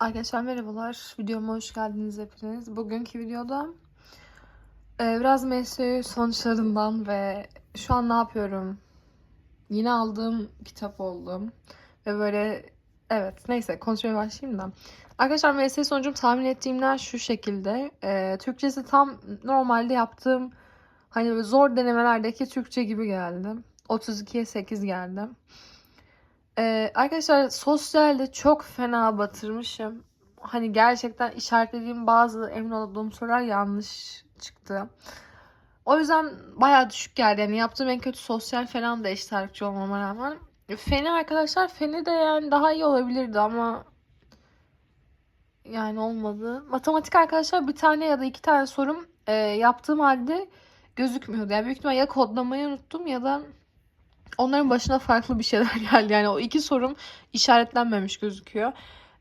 Arkadaşlar merhabalar. Videoma hoş geldiniz hepiniz. Bugünkü videoda e, biraz MSU sonuçlarından ve şu an ne yapıyorum? Yine aldığım kitap oldum. Ve böyle evet neyse konuşmaya başlayayım da. Arkadaşlar MSU sonucum tahmin ettiğimden şu şekilde. E, Türkçesi tam normalde yaptığım hani zor denemelerdeki Türkçe gibi geldi. 32'ye 8 geldi. Ee, arkadaşlar sosyalde çok fena batırmışım. Hani gerçekten işaretlediğim bazı emin olduğum sorular yanlış çıktı. O yüzden bayağı düşük geldi. Yani yaptığım en kötü sosyal falan da eşit ağırlıkçı olmama rağmen. Feni arkadaşlar feni de yani daha iyi olabilirdi ama yani olmadı. Matematik arkadaşlar bir tane ya da iki tane sorum e, yaptığım halde gözükmüyordu. Yani büyük ihtimal ya kodlamayı unuttum ya da Onların başına farklı bir şeyler geldi. Yani o iki sorum işaretlenmemiş gözüküyor.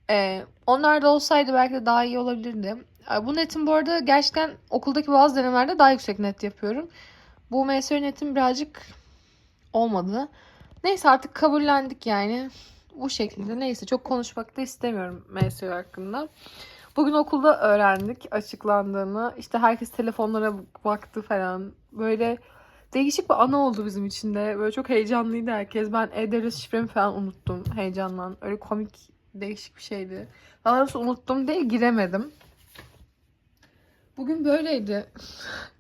Ee, onlar da olsaydı belki de daha iyi olabilirdi. Ee, Bu netim bu arada gerçekten okuldaki bazı denemelerde daha yüksek net yapıyorum. Bu MSÖ netim birazcık olmadı. Neyse artık kabullendik yani. Bu şekilde. Neyse çok konuşmak da istemiyorum MSÖ hakkında. Bugün okulda öğrendik açıklandığını. İşte herkes telefonlara baktı falan. Böyle Değişik bir ana oldu bizim için de. Böyle çok heyecanlıydı herkes. Ben e-devlet şifremi falan unuttum heyecandan. Öyle komik değişik bir şeydi. Daha doğrusu unuttum değil giremedim. Bugün böyleydi.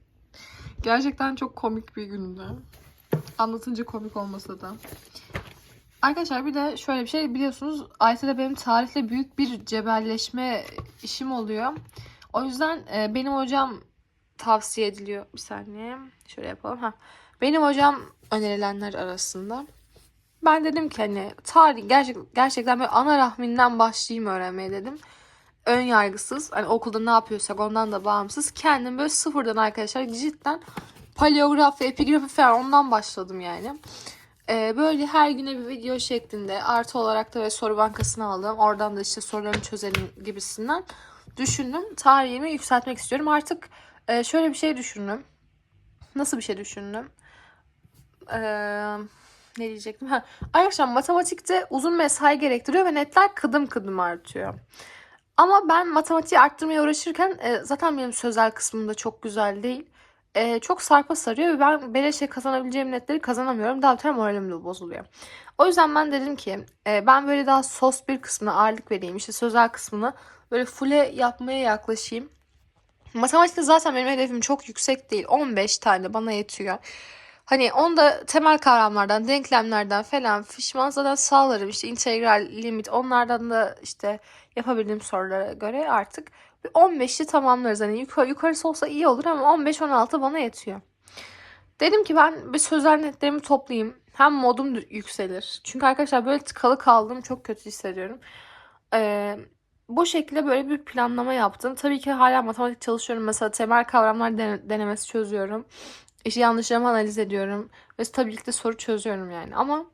Gerçekten çok komik bir gündü. Anlatınca komik olmasa da. Arkadaşlar bir de şöyle bir şey biliyorsunuz IT'de benim tarihle büyük bir cebelleşme işim oluyor. O yüzden e, benim hocam tavsiye ediliyor. Bir saniye. Şöyle yapalım. Ha. Benim hocam önerilenler arasında. Ben dedim ki hani tarih gerçek, gerçekten böyle ana rahminden başlayayım öğrenmeye dedim. Ön yargısız. Hani okulda ne yapıyorsak ondan da bağımsız. Kendim böyle sıfırdan arkadaşlar cidden paleografi, epigrafi falan ondan başladım yani. Ee, böyle her güne bir video şeklinde artı olarak da ve soru bankasını aldım. Oradan da işte sorularımı çözelim gibisinden düşündüm. Tarihimi yükseltmek istiyorum. Artık ee, şöyle bir şey düşündüm. Nasıl bir şey düşündüm? Ee, ne diyecektim? Ha, arkadaşlar matematikte uzun mesai gerektiriyor ve netler kıdım kıdım artıyor. Ama ben matematiği arttırmaya uğraşırken e, zaten benim sözel kısmım da çok güzel değil. E, çok sarpa sarıyor ve ben beleşe kazanabileceğim netleri kazanamıyorum. Daha beter moralim de bozuluyor. O yüzden ben dedim ki e, ben böyle daha sos bir kısmına ağırlık vereyim. İşte sözel kısmını böyle full'e yapmaya yaklaşayım. Matematikte zaten benim hedefim çok yüksek değil. 15 tane bana yetiyor. Hani onda temel kavramlardan, denklemlerden falan fişman zaten sağlarım. İşte integral, limit onlardan da işte yapabildiğim sorulara göre artık 15'i tamamlarız. Hani yukarı, yukarısı olsa iyi olur ama 15-16 bana yetiyor. Dedim ki ben bir sözel netlerimi toplayayım. Hem modum yükselir. Çünkü arkadaşlar böyle tıkalı kaldım. Çok kötü hissediyorum. Ee, bu şekilde böyle bir planlama yaptım. Tabii ki hala matematik çalışıyorum. Mesela temel kavramlar denemesi çözüyorum. İşte yanlışlarımı analiz ediyorum. Ve tabii ki de soru çözüyorum yani. Ama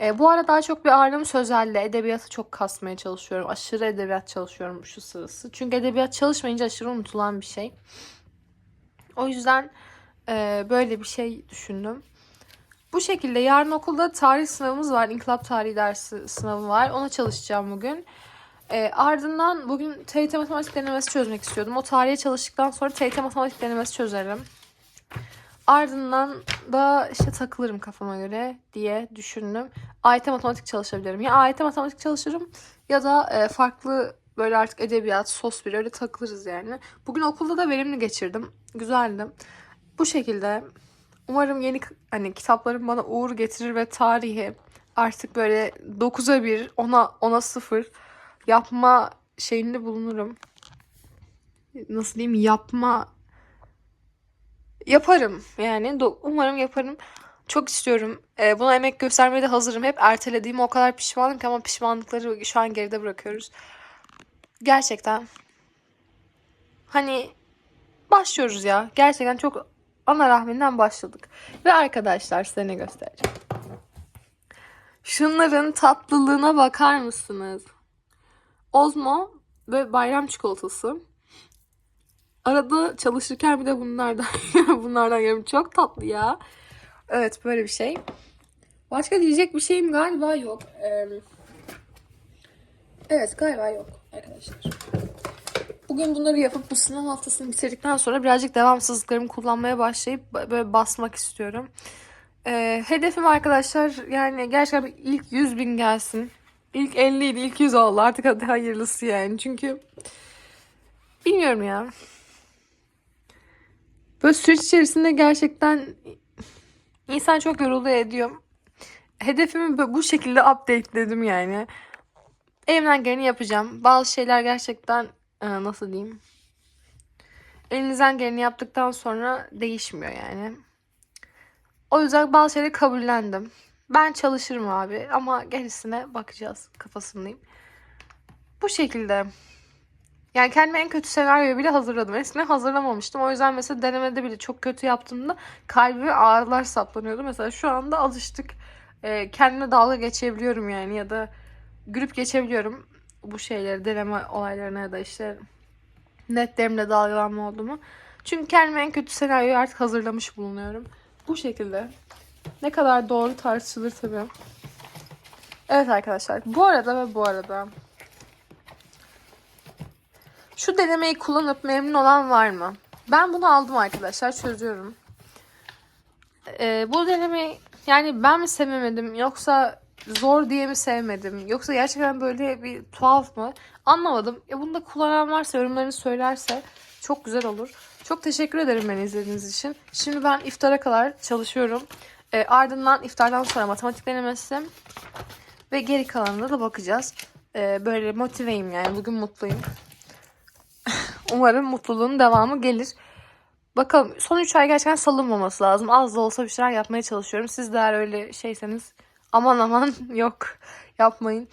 e, bu ara daha çok bir ağırlığım sözelle. Edebiyatı çok kasmaya çalışıyorum. Aşırı edebiyat çalışıyorum şu sırası. Çünkü edebiyat çalışmayınca aşırı unutulan bir şey. O yüzden e, böyle bir şey düşündüm. Bu şekilde yarın okulda tarih sınavımız var. İnkılap tarihi dersi sınavı var. Ona çalışacağım bugün. E, ardından bugün TYT matematik denemesi çözmek istiyordum. O tarihe çalıştıktan sonra TYT matematik denemesi çözerim. Ardından da işte takılırım kafama göre diye düşündüm. AYT matematik çalışabilirim. Ya AYT matematik çalışırım ya da e, farklı böyle artık edebiyat, sos bir öyle takılırız yani. Bugün okulda da verimli geçirdim. Güzeldi. Bu şekilde umarım yeni hani kitaplarım bana uğur getirir ve tarihi artık böyle 9'a 1, 10'a 10'a 0 yapma şeyinde bulunurum. Nasıl diyeyim yapma yaparım yani umarım yaparım. Çok istiyorum. Ee, buna emek göstermeye de hazırım. Hep ertelediğim o kadar pişmanım ki ama pişmanlıkları şu an geride bırakıyoruz. Gerçekten. Hani başlıyoruz ya. Gerçekten çok ana rahminden başladık. Ve arkadaşlar size ne göstereceğim. Şunların tatlılığına bakar mısınız? Ozmo ve bayram çikolatası. Arada çalışırken bir de bunlardan bunlardan yiyorum. Çok tatlı ya. Evet böyle bir şey. Başka diyecek bir şeyim galiba yok. Evet galiba yok arkadaşlar. Bugün bunları yapıp bu sınav haftasını bitirdikten sonra birazcık devamsızlıklarımı kullanmaya başlayıp böyle basmak istiyorum. Ee, hedefim arkadaşlar yani gerçekten ilk 100 bin gelsin. İlk 50 değil ilk 100 oldu artık hadi hayırlısı yani. Çünkü bilmiyorum ya. Böyle süreç içerisinde gerçekten insan çok yoruluyor ediyor. Hedefimi bu şekilde updateledim yani. Elimden geleni yapacağım. Bazı şeyler gerçekten e, nasıl diyeyim? Elinizden geleni yaptıktan sonra değişmiyor yani. O yüzden bazı şeyleri kabullendim. Ben çalışırım abi ama gerisine bakacağız kafasındayım. Bu şekilde. Yani kendime en kötü senaryoyu bile hazırladım. Eskiden hazırlamamıştım. O yüzden mesela denemede bile çok kötü yaptığımda kalbime ağrılar saplanıyordu. Mesela şu anda alıştık. Ee, kendime dalga geçebiliyorum yani ya da gülüp geçebiliyorum bu şeyleri deneme olaylarına ya da işte netlerimle dalgalanma oldu mu. Çünkü kendime en kötü senaryoyu artık hazırlamış bulunuyorum. Bu şekilde. Ne kadar doğru tartışılır tabii. Evet arkadaşlar. Bu arada ve bu arada. Şu denemeyi kullanıp memnun olan var mı? Ben bunu aldım arkadaşlar. Çözüyorum. Ee, bu denemeyi yani ben mi sevemedim yoksa zor diye mi sevmedim yoksa gerçekten böyle bir tuhaf mı anlamadım. Ya bunu da kullanan varsa yorumlarını söylerse çok güzel olur. Çok teşekkür ederim beni izlediğiniz için. Şimdi ben iftara kadar çalışıyorum. Ee, ardından iftardan sonra matematik denemesi ve geri kalanına da bakacağız. Ee, böyle motiveyim yani bugün mutluyum. Umarım mutluluğun devamı gelir. Bakalım son 3 ay gerçekten salınmaması lazım. Az da olsa bir şeyler yapmaya çalışıyorum. Siz de öyle şeyseniz aman aman yok yapmayın.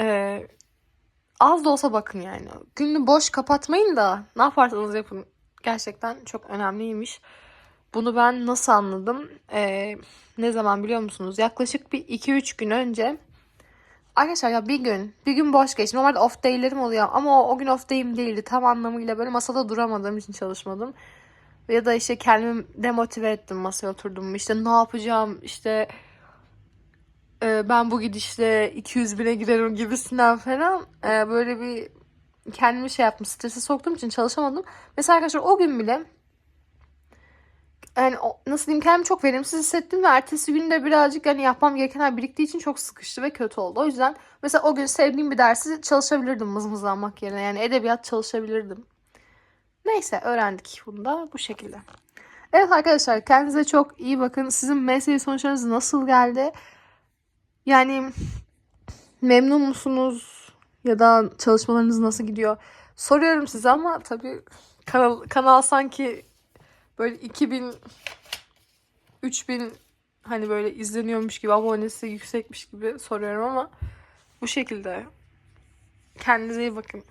Ee, az da olsa bakın yani. Gününü boş kapatmayın da ne yaparsanız yapın. Gerçekten çok önemliymiş. Bunu ben nasıl anladım? Ee, ne zaman biliyor musunuz? Yaklaşık bir 2-3 gün önce Arkadaşlar ya bir gün, bir gün boş geçti. Normalde off day'lerim oluyor ama o, o gün off day'im değildi. Tam anlamıyla böyle masada duramadığım için çalışmadım. Ya da işte kendimi demotive ettim masaya oturdum. İşte ne yapacağım işte e, ben bu gidişle 200 bine girerim gibisinden falan e, böyle bir kendimi şey yaptım strese soktuğum için çalışamadım. Mesela arkadaşlar o gün bile yani nasıl diyeyim kendimi çok verimsiz hissettim ve ertesi gün de birazcık hani yapmam gerekenler biriktiği için çok sıkıştı ve kötü oldu. O yüzden mesela o gün sevdiğim bir dersi çalışabilirdim mızmızlanmak yerine. Yani edebiyat çalışabilirdim. Neyse öğrendik bunu da bu şekilde. Evet arkadaşlar kendinize çok iyi bakın. Sizin mesleği sonuçlarınız nasıl geldi? Yani memnun musunuz? Ya da çalışmalarınız nasıl gidiyor? Soruyorum size ama tabii kanal, kanal sanki böyle 2000 3000 hani böyle izleniyormuş gibi abonesi yüksekmiş gibi soruyorum ama bu şekilde. Kendinize iyi bakın.